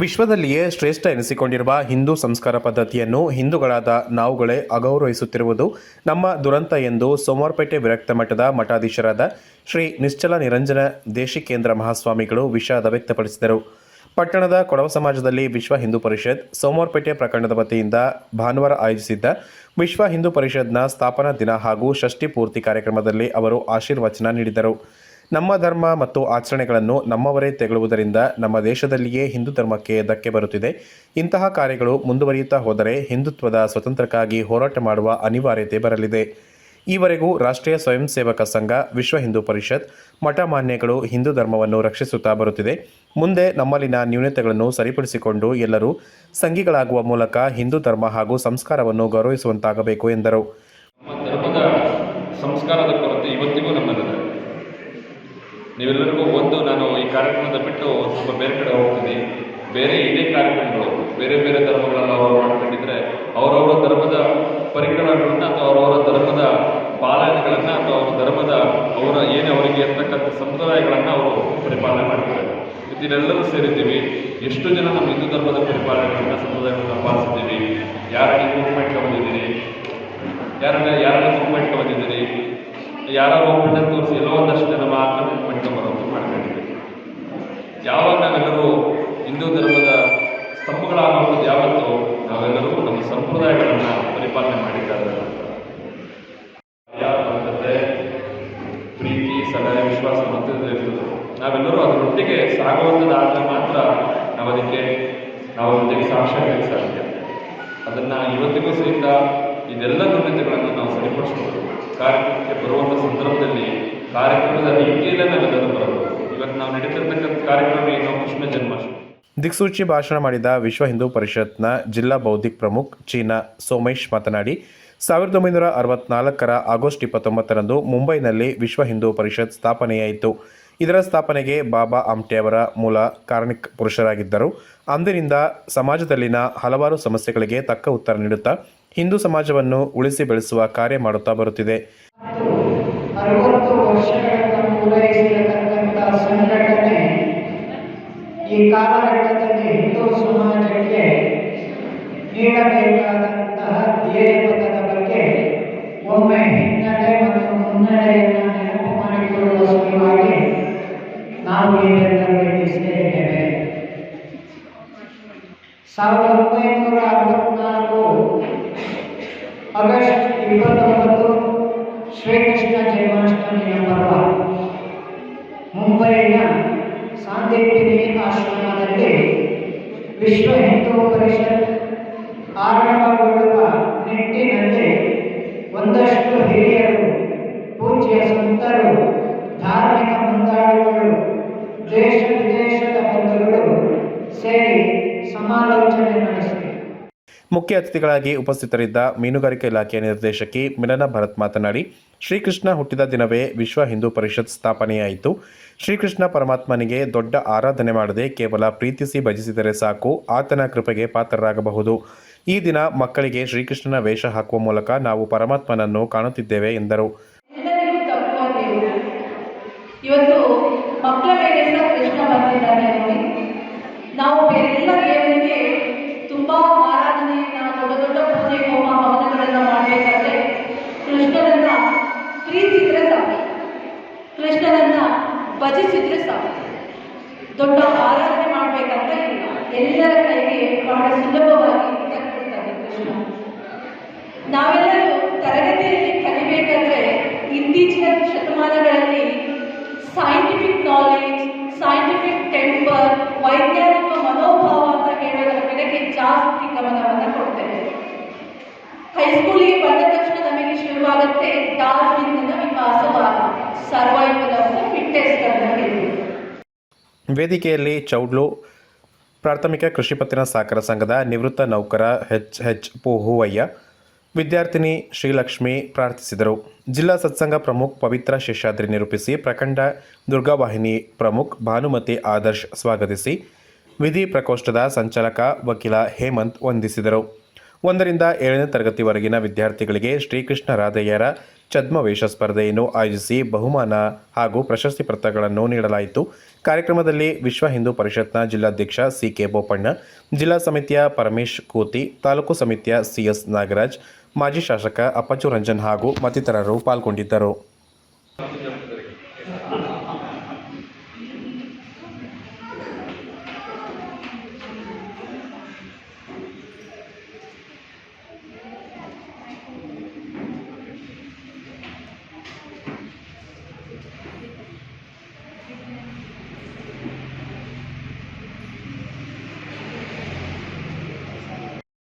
ವಿಶ್ವದಲ್ಲಿಯೇ ಶ್ರೇಷ್ಠ ಎನಿಸಿಕೊಂಡಿರುವ ಹಿಂದೂ ಸಂಸ್ಕಾರ ಪದ್ಧತಿಯನ್ನು ಹಿಂದೂಗಳಾದ ನಾವುಗಳೇ ಅಗೌರವಿಸುತ್ತಿರುವುದು ನಮ್ಮ ದುರಂತ ಎಂದು ಸೋಮವಾರಪೇಟೆ ವಿರಕ್ತ ಮಠದ ಮಠಾಧೀಶರಾದ ಶ್ರೀ ನಿಶ್ಚಲ ನಿರಂಜನ ದೇಶಿಕೇಂದ್ರ ಮಹಾಸ್ವಾಮಿಗಳು ವಿಷಾದ ವ್ಯಕ್ತಪಡಿಸಿದರು. ಪಟ್ಟಣದ ಕೊಡವ ಸಮಾಜದಲ್ಲಿ ವಿಶ್ವ ಹಿಂದೂ ಪರಿಷತ್ ಸೋಮವಾರಪೇಟೆ ಪ್ರಕರಣದ ವತಿಯಿಂದ ಭಾನುವಾರ ಆಯೋಜಿಸಿದ್ದ ವಿಶ್ವ ಹಿಂದೂ ಪರಿಷತ್ನ ಸ್ಥಾಪನಾ ದಿನ ಹಾಗೂ ಷಷ್ಠಿ ಪೂರ್ತಿ ಕಾರ್ಯಕ್ರಮದಲ್ಲಿ ಅವರು ಆಶೀರ್ವಚನ ನೀಡಿದರು. ನಮ್ಮ ಧರ್ಮ ಮತ್ತು ಆಚರಣೆಗಳನ್ನು ನಮ್ಮವರೇ ತೆಗಳುವುದರಿಂದ ನಮ್ಮ ದೇಶದಲ್ಲಿಯೇ ಹಿಂದೂ ಧರ್ಮಕ್ಕೆ ಧಕ್ಕೆ ಬರುತ್ತಿದೆ. ಇಂತಹ ಕಾರ್ಯಗಳು ಮುಂದುವರಿಯುತ್ತಾ ಹೋದರೆ ಹಿಂದುತ್ವದ ಸ್ವತಂತ್ರಕ್ಕಾಗಿ ಹೋರಾಟ ಮಾಡುವ ಅನಿವಾರ್ಯತೆ ಬರಲಿದೆ. ಈವರೆಗೂ ರಾಷ್ಟ್ರೀಯ ಸ್ವಯಂ ಸೇವಕ ಸಂಘ, ವಿಶ್ವ ಹಿಂದೂ ಪರಿಷತ್ ಮಠ ಮಾನ್ಯಗಳು ಹಿಂದೂ ಧರ್ಮವನ್ನು ರಕ್ಷಿಸುತ್ತಾ ಬರುತ್ತಿದೆ. ಮುಂದೆ ನಮ್ಮಲ್ಲಿನ ನ್ಯೂನತೆಗಳನ್ನು ಸರಿಪಡಿಸಿಕೊಂಡು ಎಲ್ಲರೂ ಸಂಘಿಗಳಾಗುವ ಮೂಲಕ ಹಿಂದೂ ಧರ್ಮ ಹಾಗೂ ಸಂಸ್ಕಾರವನ್ನು ಗೌರವಿಸುವಂತಾಗಬೇಕು ಎಂದರು. ಸಂಸ್ಕಾರದ ಕೊರತೆ ಇವತ್ತಿಗೂ ನೀವೆಲ್ಲರಿಗೂ ಒಂದು, ನಾನು ಈ ಕಾರ್ಯಕ್ರಮದ ಬಿಟ್ಟು ಸ್ವಲ್ಪ ಬೇರೆ ಕಡೆ ಹೋಗ್ತೀನಿ. ಬೇರೆ ಇದೇ ಕಾರ್ಯಕ್ರಮಗಳು, ಬೇರೆ ಬೇರೆ ಧರ್ಮಗಳೆಲ್ಲ ಅವರು ಮಾಡ್ಕೊಂಡಿದ್ರೆ, ಅವರವರ ಧರ್ಮದ ಪರಿಕರಗಳನ್ನು ಅಥವಾ ಅವರವರ ಧರ್ಮದ ಪಾಲನೆಗಳನ್ನ ಅಥವಾ ಅವರ ಧರ್ಮದ ಅವರ ಏನು ಅವರಿಗೆ ಇರ್ತಕ್ಕಂಥ ಸಂಪ್ರದಾಯಗಳನ್ನ ಅವರು ಪರಿಪಾಲನೆ ಮಾಡ್ತಾರೆ. ಇದನ್ನೆಲ್ಲರೂ ಸೇರಿದ್ದೀವಿ. ಎಷ್ಟು ಜನ ನಮ್ಮ ಹಿಂದೂ ಧರ್ಮದ ಪರಿಪಾಲನೆಗಳನ್ನ, ಸಂಪ್ರದಾಯಗಳನ್ನ ಪಾಲಿಸಿದ್ದೀವಿ ಯಾರನ್ನ ಮೂವ್ಮೆಂಟ್ಗೆ ಬಂದಿದ್ದೀರಿ? ಯಾರನ್ನ ಯಾರನ್ನ ಮೂವ್ಮೆಂಟ್ಗೆ ಬಂದಿದ್ದೀರಿ? ಯಾರೋ ಒಬ್ಬರನ್ನ ತೋರಿಸಿ, ಎಲ್ಲೋ ಒಂದಷ್ಟು ಜನ ಮಾತ್ರ ಬರೋದು ಮಾಡ್ಕೊಂಡಿದ್ದೀವಿ. ಯಾವಾಗ ನಾವೆಲ್ಲರೂ ಹಿಂದೂ ಧರ್ಮದ ಸ್ತಂಭಗಳಾಗುವುದು ಯಾವತ್ತು, ನಾವೆಲ್ಲರೂ ನಮ್ಮ ಸಂಪ್ರದಾಯಗಳನ್ನು ಪರಿಪಾಲನೆ ಮಾಡಿದ್ದಾರೆ. ಪ್ರೀತಿ, ಸಲಹೆ, ವಿಶ್ವಾಸ ಮತ್ತೆ ಇರ್ತದೆ. ನಾವೆಲ್ಲರೂ ಅದರೊಟ್ಟಿಗೆ ಸಾಗುವಂಥದ್ದಾದರೆ ಮಾತ್ರ ನಾವು ಅದಕ್ಕೆ ನಾವು ಸಾಕ್ಷಿಯಾಗಲಿಕ್ಕೆ ಸಾಧ್ಯ. ಅದನ್ನು ಇವತ್ತಿಗೂ ಸಹಿತ ಇದೆಲ್ಲ ನ್ಯೂನತೆಗಳನ್ನು ನಾವು ಸರಿಪಡಿಸ್ಬೋದು. ಕಾರ್ಯಕ್ರಮಕ್ಕೆ ಬರುವ ಕಾರ್ಯಕ್ರಮದ ರೀತಿಯಲ್ಲೇ ನಾವು ಇವತ್ತು ನಾವು ನಡೀತಿರ್ತಕ್ಕಂಥ ಕಾರ್ಯಕ್ರಮ ಏನು? ಕೃಷ್ಣ ಜನ್ಮಾಷ್ಟಮಿ. ದಿಕ್ಸೂಚಿ ಭಾಷಣ ಮಾಡಿದ ವಿಶ್ವ ಹಿಂದೂ ಪರಿಷತ್ನ ಜಿಲ್ಲಾ ಬೌದ್ಧಿಕ್ ಪ್ರಮುಖ್ ಚೀನಾ ಸೋಮೇಶ್ ಮಾತನಾಡಿ, ಸಾವಿರದ ಒಂಬೈನೂರ ಅರವತ್ನಾಲ್ಕರ ಆಗಸ್ಟ್ ಇಪ್ಪತ್ತೊಂಬತ್ತರಂದು ಮುಂಬೈನಲ್ಲಿ ವಿಶ್ವ ಹಿಂದೂ ಪರಿಷತ್ ಸ್ಥಾಪನೆಯಾಯಿತು ಇದರ ಸ್ಥಾಪನೆಗೆ ಬಾಬಾ ಆಮ್ಟೆ ಅವರ ಮೂಲ ಕಾರಣಿಕ ಪುರುಷರಾಗಿದ್ದರು. ಅಂದಿನಿಂದ ಸಮಾಜದಲ್ಲಿನ ಹಲವಾರು ಸಮಸ್ಯೆಗಳಿಗೆ ತಕ್ಕ ಉತ್ತರ ನೀಡುತ್ತಾ, ಹಿಂದೂ ಸಮಾಜವನ್ನು ಉಳಿಸಿ ಬೆಳೆಸುವ ಕಾರ್ಯ ಮಾಡುತ್ತಾ ಬರುತ್ತಿದೆ. ಕಾಲಘಟ್ಟದಲ್ಲಿ ಹಿಂದೂ ಸಮಾಜಕ್ಕೆ ನೀಡಬೇಕಾದಂತಹ ಧ್ಯೇಯಪಥದ ಬಗ್ಗೆ ಒಮ್ಮೆ ಹಿನ್ನಡೆ ಮತ್ತು ಮುನ್ನಡೆಯನ್ನು ನೆನಪು ಮಾಡಿಕೊಳ್ಳುವ ಸಲುವಾಗಿ ನಾವು ಇದೆಲ್ಲರೂ ಇಲ್ಲಿ ಸೇರಿದ್ದೇವೆ ಸಾವಿರದ ಒಂಬೈನೂರ ಅರವತ್ನಾಲ್ಕು ಆಗಸ್ಟ್ ಇಪ್ಪತ್ತೊಂಬತ್ತು ಶ್ರೀಕೃಷ್ಣ ಜನ್ಮಾಷ್ಟಮಿಯ ಪರ್ವ ಮುಂಬೈನ ಸಾಂದೀಪಿನಿ ಆಶ್ರಮದಲ್ಲಿ ವಿಶ್ವ ಹಿಂದೂ ಪರಿಷತ್ ಆರಂಭಗೊಳ್ಳುವ ನಿಟ್ಟಿನಲ್ಲಿ ಒಂದಷ್ಟು ಹಿರಿಯರು, ಪೂಜ್ಯ ಸಂತರು, ಧಾರ್ಮಿಕ ಮುಂದಾಳುಗಳು, ದೇಶ ವಿದೇಶದ ಬಂಧುಗಳು ಸೇರಿ ಸಮಾಲೋಚನೆ ನಡೆಸಿದರು. ಮುಖ್ಯ ಅತಿಥಿಗಳಾಗಿ ಉಪಸ್ಥಿತರಿದ್ದ ಮೀನುಗಾರಿಕೆ ಇಲಾಖೆಯ ನಿರ್ದೇಶಕಿ ಮಿಲನ ಭರತ್ ಮಾತನಾಡಿ, ಶ್ರೀಕೃಷ್ಣ ಹುಟ್ಟಿದ ದಿನವೇ ವಿಶ್ವ ಹಿಂದೂ ಪರಿಷತ್ ಸ್ಥಾಪನೆಯಾಯಿತು. ಶ್ರೀಕೃಷ್ಣ ಪರಮಾತ್ಮನಿಗೆ ದೊಡ್ಡ ಆರಾಧನೆ ಮಾಡದೆ ಕೇವಲ ಪ್ರೀತಿಸಿ ಭಜಿಸಿದರೆ ಸಾಕು, ಆತನ ಕೃಪೆಗೆ ಪಾತ್ರರಾಗಬಹುದು. ಈ ದಿನ ಮಕ್ಕಳಿಗೆ ಶ್ರೀಕೃಷ್ಣನ ವೇಷ ಹಾಕುವ ಮೂಲಕ ನಾವು ಪರಮಾತ್ಮನನ್ನು ಕಾಣುತ್ತಿದ್ದೇವೆ ಎಂದರು. ಇವತ್ತು ಮಕ್ಕಳ ಮೇಲೆ ಕೃಷ್ಣ ಬಂದಿದ್ದಾರೆ ನೋಡಿ. ನಾವು ಬೇರೆಲ್ಲ ತುಂಬಾ ಆರಾಧನೆಯನ್ನ, ದೊಡ್ಡ ದೊಡ್ಡ ಪೂಜೆ, ಹೋಮ, ಹವನಗಳನ್ನ ಮಾಡಬೇಕಾದ್ರೆ ಕೃಷ್ಣನನ್ನ ಪ್ರೀತಿಸಿದ್ರೆ ಸಾಕು. ಕೃಷ್ಣನನ್ನ ಭಜಿಸಿದ್ರೆ ಸಾಕು. ದೊಡ್ಡ ಆರಾಧನೆ ಮಾಡಬೇಕಂತ ಎಲ್ಲರ ಕೈಗೆ ಬಹಳ ಸುಲಭವಾಗಿ ಕೃಷ್ಣ. ನಾವೆಲ್ಲರೂ ಹೈಸ್ಕೂಲಿಗೆ ಬಂದ ತಕ್ಷಣ ನಮಗೆ ಶುರುವಾಗುತ್ತೆ ವಿಕಾಸವಾದ ಸರ್ವೈವಲ್ ಆಫ್ ದ ವೇದಿಕೆಯಲ್ಲಿ ಚೌಡ್ಲು, ಪ್ರಾಥಮಿಕ ಕೃಷಿ ಪತ್ತಿನ ಸಹಕಾರ ಸಂಘದ ನಿವೃತ್ತ ನೌಕರ ಹೆಚ್ ಹೆಚ್ ಹೂವಯ್ಯ ವಿದ್ಯಾರ್ಥಿನಿ ಶ್ರೀಲಕ್ಷ್ಮಿ ಪ್ರಾರ್ಥಿಸಿದರು. ಜಿಲ್ಲಾ ಸತ್ಸಂಗ ಪ್ರಮುಖ್ ಪವಿತ್ರ ಶೇಷಾದ್ರಿ ನಿರೂಪಿಸಿ, ಪ್ರಖಂಡ ದುರ್ಗಾವಾಹಿನಿ ಪ್ರಮುಖ್ ಭಾನುಮತಿ ಆದರ್ಶ್ ಸ್ವಾಗತಿಸಿ, ವಿಧಿ ಪ್ರಕೋಷ್ಠದ ಸಂಚಾಲಕ ವಕೀಲ ಹೇಮಂತ್ ವಂದಿಸಿದರು. ಒಂದರಿಂದ ಏಳನೇ ತರಗತಿವರೆಗಿನ ವಿದ್ಯಾರ್ಥಿಗಳಿಗೆ ಶ್ರೀಕೃಷ್ಣ ರಾಧೆಯರ ಛದ್ಮವೇಷ ಸ್ಪರ್ಧೆಯನ್ನು ಆಯೋಜಿಸಿ ಬಹುಮಾನ ಹಾಗೂ ಪ್ರಶಸ್ತಿ ಪತ್ರಗಳನ್ನು ನೀಡಲಾಯಿತು. ಕಾರ್ಯಕ್ರಮದಲ್ಲಿ ವಿಶ್ವ ಹಿಂದೂ ಪರಿಷತ್ನ ಜಿಲ್ಲಾಧ್ಯಕ್ಷ ಸಿ ಕೆ ಬೋಪಣ್ಣ, ಜಿಲ್ಲಾ ಸಮಿತಿಯ ಪರಮೇಶ್ ಕೂತಿ, ತಾಲೂಕು ಸಮಿತಿಯ ಸಿಎಸ್ ನಾಗರಾಜ್, ಮಾಜಿ ಶಾಸಕ ಅಪ್ಪಚ್ಚು ರಂಜನ್ ಹಾಗೂ ಮತ್ತಿತರರು ಪಾಲ್ಗೊಂಡಿದ್ದರು.